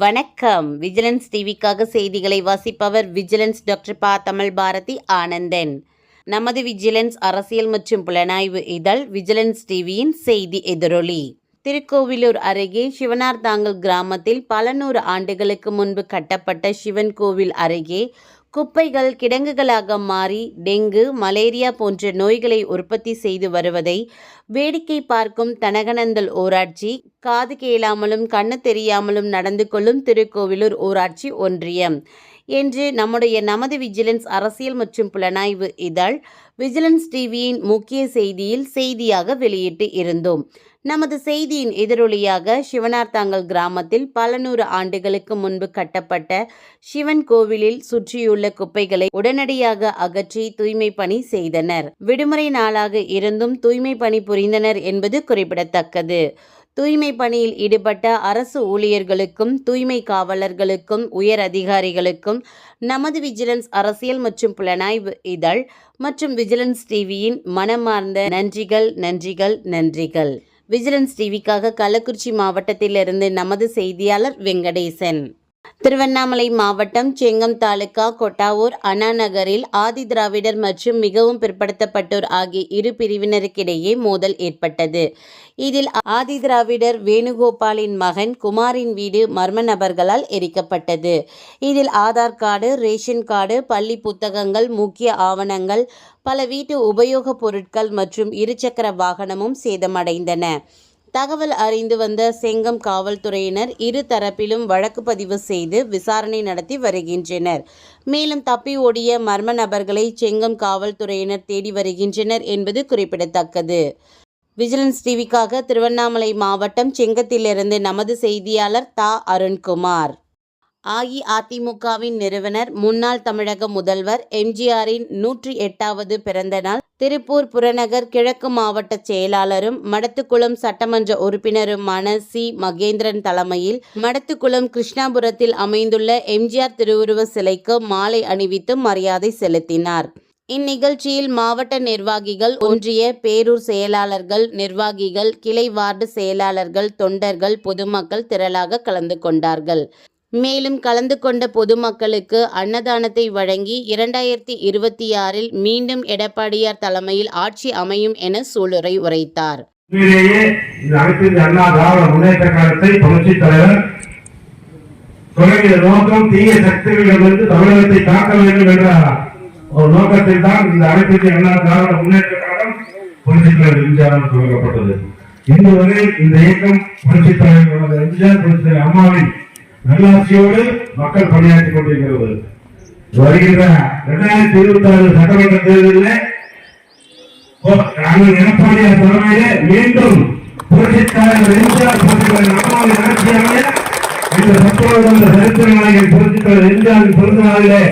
வணக்கம். விஜிலன்ஸ் டிவிக்காக செய்திகளை வாசிப்பவர் விஜிலன்ஸ் டாக்டர் பா. தமிழ் பாரதி ஆனந்தன். நமது விஜிலன்ஸ் அரசியல் மற்றும் புலனாய்வு இதழ் விஜிலன்ஸ் டிவியின் செய்தி எதிரொலி. திருக்கோவிலூர் அருகே சிவனார்தாங்கல் கிராமத்தில் பல நூறு ஆண்டுகளுக்கு முன்பு கட்டப்பட்ட சிவன் கோவில் அருகே குப்பைகள் கிடங்குகளாக மாறி டெங்கு மலேரியா போன்ற நோய்களை உற்பத்தி செய்து வருவதை வேடிக்கை பார்க்கும் தனகனந்தல் ஊராட்சி காது கேளாமலும் கண்ணு தெரியாமலும் நடந்து கொள்ளும் திருக்கோவிலூர் ஊராட்சி ஒன்றியம். என்று நம்முடைய நமது விஜிலன்ஸ் அரசியல் மற்றும் புலனாய்வு இதழ் விஜிலன்ஸ் டிவியின் முக்கிய செய்தியில் செய்தியாக வெளியிட்டு இருந்தோம். நமது செய்தியின் எதிரொலியாக சிவனார்த்தாங்கல் கிராமத்தில் பல நூறு ஆண்டுகளுக்கு முன்பு கட்டப்பட்ட சிவன் கோவிலில் சுற்றியுள்ள குப்பைகளை உடனடியாக அகற்றி தூய்மை பணி செய்தனர். விடுமுறை நாளாக இருந்தும் தூய்மை பணி புரிந்தனர் என்பது குறிப்பிடத்தக்கது. தூய்மை பணியில் ஈடுபட்ட அரசு ஊழியர்களுக்கும் தூய்மை காவலர்களுக்கும் உயர் அதிகாரிகளுக்கும் நமது விஜிலன்ஸ் அரசியல் மற்றும் புலனாய்வு இதழ் மற்றும் விஜிலன்ஸ் டிவியின் மனமார்ந்த நன்றிகள் நன்றிகள் நன்றிகள். விஜிலன்ஸ் டிவிக்காக கள்ளக்குறிச்சி மாவட்டத்திலிருந்து நமது செய்தியாளர் வெங்கடேசன். திருவண்ணாமலை மாவட்டம் செங்கம் தாலுகா கொட்டாவூர் அண்ணா நகரில் ஆதி திராவிடர் மற்றும் மிகவும் பிற்படுத்தப்பட்டோர் ஆகிய இரு பிரிவினருக்கிடையே மோதல் ஏற்பட்டது. இதில் ஆதி திராவிடர் வேணுகோபாலின் மகன் குமாரின் வீடு மர்ம நபர்களால் எரிக்கப்பட்டது. இதில் ஆதார் கார்டு ரேஷன் கார்டு பள்ளி புத்தகங்கள் முக்கிய ஆவணங்கள் பல வீட்டு உபயோகப் பொருட்கள் மற்றும் இருசக்கர வாகனமும் சேதமடைந்தன. தகவல் அறிந்து வந்த செங்கம் காவல்துறையினர் இரு தரப்பிலும் வழக்கு பதிவு செய்து விசாரணை நடத்தி வருகின்றனர். மேலும் தப்பி ஓடிய மர்ம நபர்களை செங்கம் காவல்துறையினர் தேடி வருகின்றனர் என்பது குறிப்பிடத்தக்கது. விஜிலன்ஸ் டிவிக்காக திருவண்ணாமலை மாவட்டம் செங்கத்திலிருந்து நமது செய்தியாளர் தா. அருண்குமார். அஇஅதிமுகவின் நிறுவனர் முன்னாள் தமிழக முதல்வர் எம்ஜிஆரின் நூற்றி எட்டாவது பிறந்த நாள் திருப்பூர் புறநகர் கிழக்கு மாவட்ட செயலாளரும் மடத்துக்குளம் சட்டமன்ற உறுப்பினருமான சி. மகேந்திரன் தலைமையில் மடத்துக்குளம் கிருஷ்ணாபுரத்தில் அமைந்துள்ள எம்ஜிஆர் திருவுருவ சிலைக்கு மாலை அணிவித்து மரியாதை செலுத்தினார். இந்நிகழ்ச்சியில் மாவட்ட நிர்வாகிகள் ஒன்றிய பேரூர் செயலாளர்கள் நிர்வாகிகள் கிளை வார்டு செயலாளர்கள் தொண்டர்கள் பொதுமக்கள் திரளாக கலந்து கொண்டார்கள். மேலும் கலந்து கொண்ட பொதுமக்களுக்கு அன்னதானத்தை வழங்கி இரண்டாயிரத்தி இருபத்தி ஆறில் மீண்டும் எடப்பாடியார் தலைமையில் ஆட்சி அமையும் என சூளுரை உரைத்தார். தொடங்கிய நோக்கம் தீய சக்திகளிடமிருந்து தமிழகத்தை காக்க வேண்டும் என்ற ஒரு நோக்கத்தில் தான் இந்த அனைத்து அண்ணா திராவிட முன்னேற்ற கழகம் புரட்சி தலைவர் எம்ஜிஆர் தொடங்கப்பட்டது. இன்று வரை இந்த இயக்கம் புரட்சித் தலைவர் எம்ஜிஆர் புரட்சி தலைவர் அம்மாவின் நல்லாட்சியோடு மக்கள் பணியாற்றிக் கொண்டிருக்கிறது. வருகின்ற இரண்டாயிரத்தி இருபத்தி ஆறு சட்டமன்ற தேர்தலில் நாங்கள் எடப்பாடியார் தலைமையிலே மீண்டும் எம்ஜிஆர் அம்மாவின் ஆட்சியாக இந்த சரித்திர நாயகன் எம்ஜிஆரின் பிறந்த நாளிலே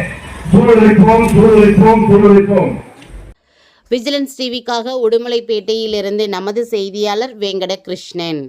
சூழலிப்போம் சூழலிப்போம் சூழலிப்போம் விஜிலன்ஸ் டிவிக்காக உடுமலைப்பேட்டையிலிருந்து நமது செய்தியாளர் வெங்கட கிருஷ்ணன்